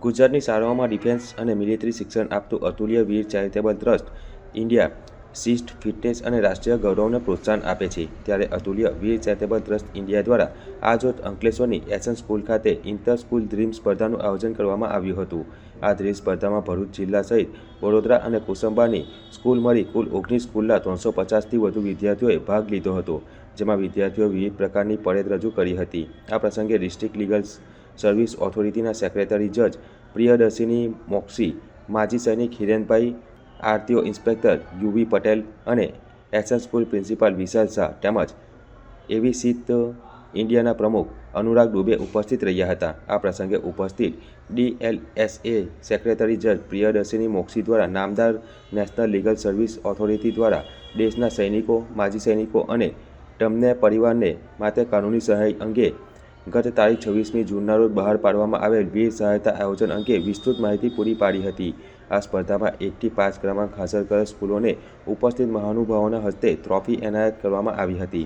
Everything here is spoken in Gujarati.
ગુજરાતની શાળાઓમાં ડિફેન્સ અને મિલિટરી શિક્ષણ આપતું Atulya Veer charitable trust India શિસ્ત ફિટનેસ અને રાષ્ટ્રીય ગૌરવને પ્રોત્સાહન આપે છે. ત્યારે Atulya Veer charitable trust India દ્વારા આજરોજ અંકલેશ્વરની એસન સ્કૂલ ખાતે ઇન્ટર સ્કૂલ ડ્રીમ સ્પર્ધાનું આયોજન કરવામાં આવ્યું હતું. આ ડ્રીમ સ્પર્ધામાં ભરૂચ જિલ્લા સહિત વડોદરા અને કુસંબાની સ્કૂલ મળી કુલ ઓગણીસ સ્કૂલના ત્રણસો પચાસથી વધુ વિદ્યાર્થીઓએ ભાગ લીધો હતો, જેમાં વિદ્યાર્થીઓ વિવિધ પ્રકારની પરેડ રજૂ કરી હતી. આ પ્રસંગે ડિસ્ટ્રિક્ટ લીગલ સર્વિસ ઓથોરિટીના સેક્રેટરી જજ પ્રિયદર્શિની મોક્ષી, માજી સૈનિક Hirenbhai RTO inspector UV Patel અને SN school principal Vishal Shah તેમજ એવી સીત ઇન્ડિયાના પ્રમુખ અનુરાગ દુબે ઉપસ્થિત રહ્યા હતા. આ પ્રસંગે ઉપસ્થિત ડીએલએસએ સેક્રેટરી જજ પ્રિયદર્શિની મોક્ષી દ્વારા નામદાર નેશનલ લીગલ સર્વિસ ઓથોરિટી દ્વારા દેશના સૈનિકો, માજી સૈનિકો અને તમને પરિવારને માટે કાનૂની સહાય અંગે ગત તારીખ છવ્વીસમી જૂનના રોજ બહાર પાડવામાં આવેલ વીર સહાયતા આયોજન અંગે વિસ્તૃત માહિતી પૂરી પાડી હતી. આ સ્પર્ધામાં એકથી પાંચ ક્રમાંક હાંસલ કરેલ સ્કૂલોને ઉપસ્થિત મહાનુભાવોના હસ્તે ટ્રોફી એનાયત કરવામાં આવી હતી.